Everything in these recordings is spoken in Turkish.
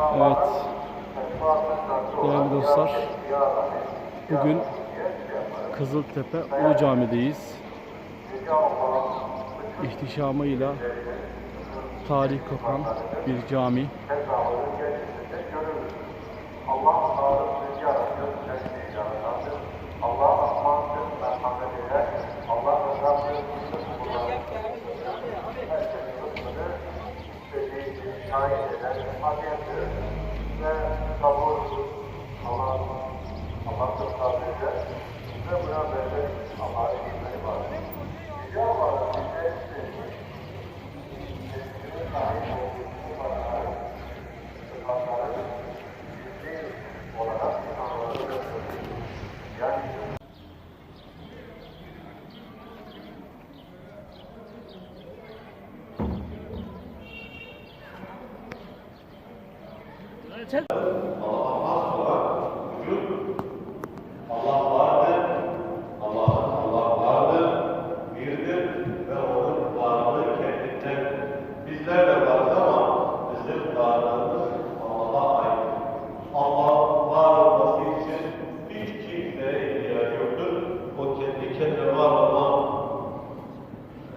Evet. Değerli dostlar. Bugün Kızıltepe Ulu Cami'deyiz. İhtişamıyla tarih kokan bir cami. Allah I'll get to it.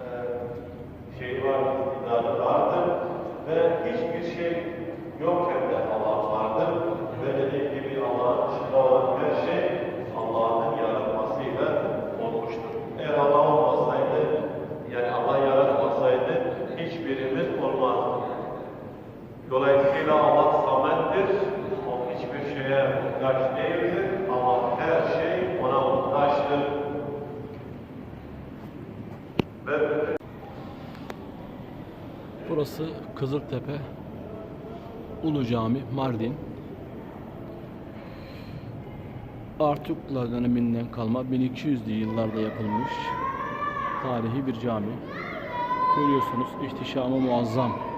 Eee, şeyi var, iktidarı vardır ve hiçbir şey yokken muhtaç değildir ama her şey ona muhtaçtır. Ve Burası Kızıltepe Ulu Cami, Mardin. Artuklar döneminden kalma 1200'lü yıllarda yapılmış tarihi bir cami. Görüyorsunuz ihtişamı muazzam.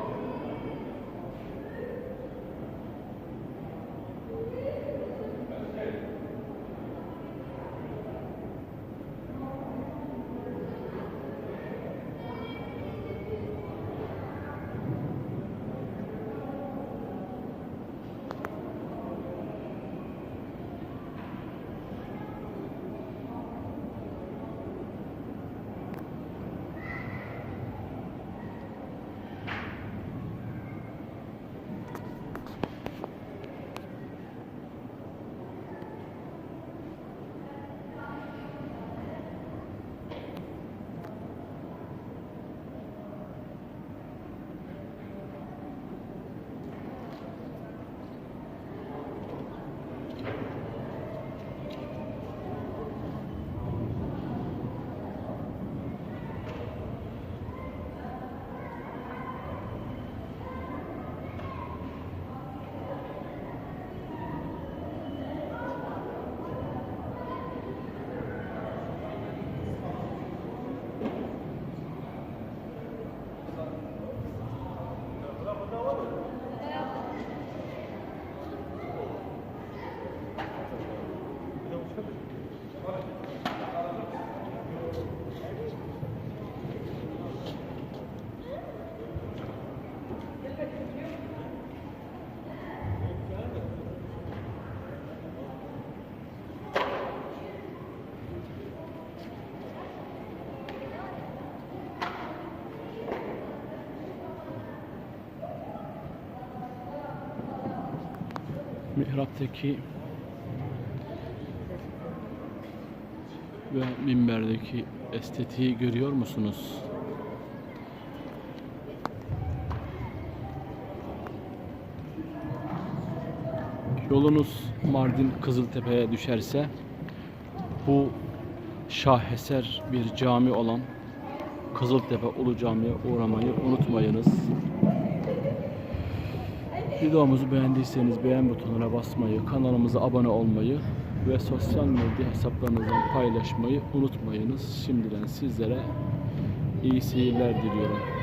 Mihraptaki ve minberdeki estetiği görüyor musunuz? Yolunuz Mardin Kızıltepe'ye düşerse bu şaheser bir cami olan Kızıltepe Ulu Cami'ye uğramayı unutmayınız. Videomuzu beğendiyseniz beğen butonuna basmayı, kanalımıza abone olmayı ve sosyal medya hesaplarınızdan paylaşmayı unutmayınız. Şimdiden sizlere iyi seyirler diliyorum.